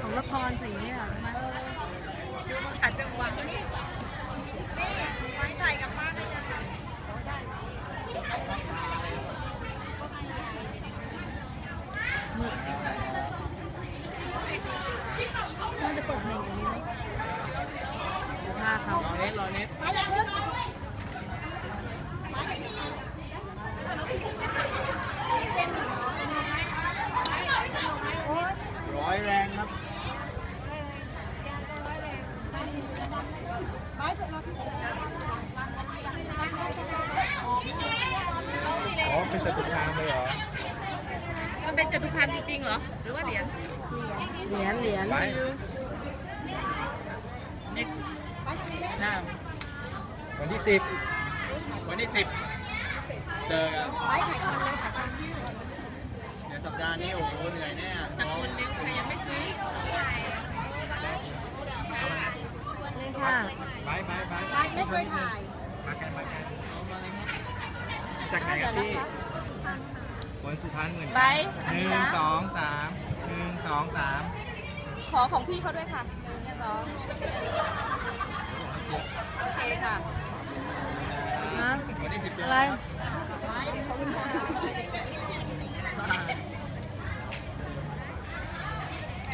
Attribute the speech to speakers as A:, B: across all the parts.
A: ของละครสีนี่เหรอม
B: ขัาจังหวะนี่ไว้ใส่กับป้านได้ยัง
A: มึกน่าจะเปิดเพลงตรงนี้เลยเดี๋ยวาเขารอเน็
C: ตรอเน็ต งครับ
B: อ๋อ
D: เป็นตะกุดทางเลยเหรอ
B: มันเป็นจตุคามจริงๆเหรอ หรือว่าเหรียญ
A: เหรียญ เหรียญไป
C: next หน้า
D: วันที่สิบว
C: ันที่สิบเจอกันเดี๋ยวสัปดาห์นี้โอ้โหเหนื่อยแน่
B: ตะโกนเร็วใครยังไม่ซื้อ
A: นี่ค่ะ
D: ไปไปไป ไม่ เคยถ่ายมากันมากันเอา
C: มาเลยครับ
D: จากไหนครับพี่คนสุพรรณเหมือนไป
B: กัอันหนี้นึ่งนะ
D: สองสามหนึ่งสองสาม
B: ขอของพี่เขาด้วยค่ะหนึ่งสองโอเคค่ะ
D: ฮะ
A: วันที่
C: สิบ
A: เจออะไรกันครับ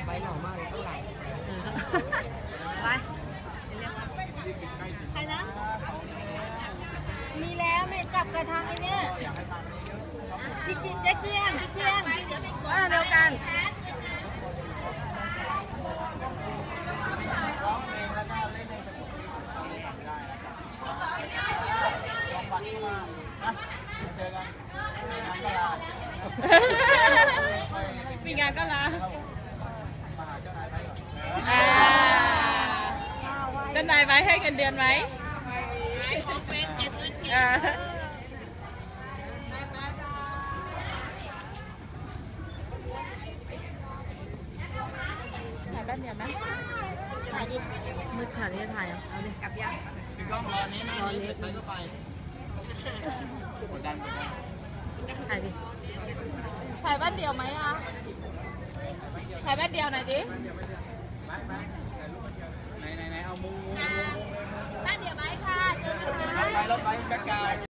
A: ใ
E: บหล่อมากเลยข้างหลัง
A: ไป ใคร นะ มีแล้วเนี่กลับกระทางไอ้
C: เนี่ยอยากให้ทานนี้เยอะครับผมพี่จินเจ๊เกี้ย
A: งพี่เกี้ยงว่าเดียวกัน
C: ร้องเพลงแล้วก็เล่นในสนุกได้นะครับลองเข้ามานะเจอกัน
B: มีงานก็ลา ครับ
C: ผมมาหาเจ้านายไปก่อน
B: อ่า เจ้านายไว้ให้เงินเดือนไหมอ่าถ่ายแป๊บเดียวนะ
A: มืดขาดนี่จะถ่ายอะเอาดิกลับยังพ
C: ี่ก้องรอนี้หน
A: ้านี้เสร็จไปก็
C: ไปกดดันกดดัน
A: ถ่ายดิ
B: ถ่ายแป๊บเดียวไหมอะถ่ายแป๊บเดียวหน่อยดิ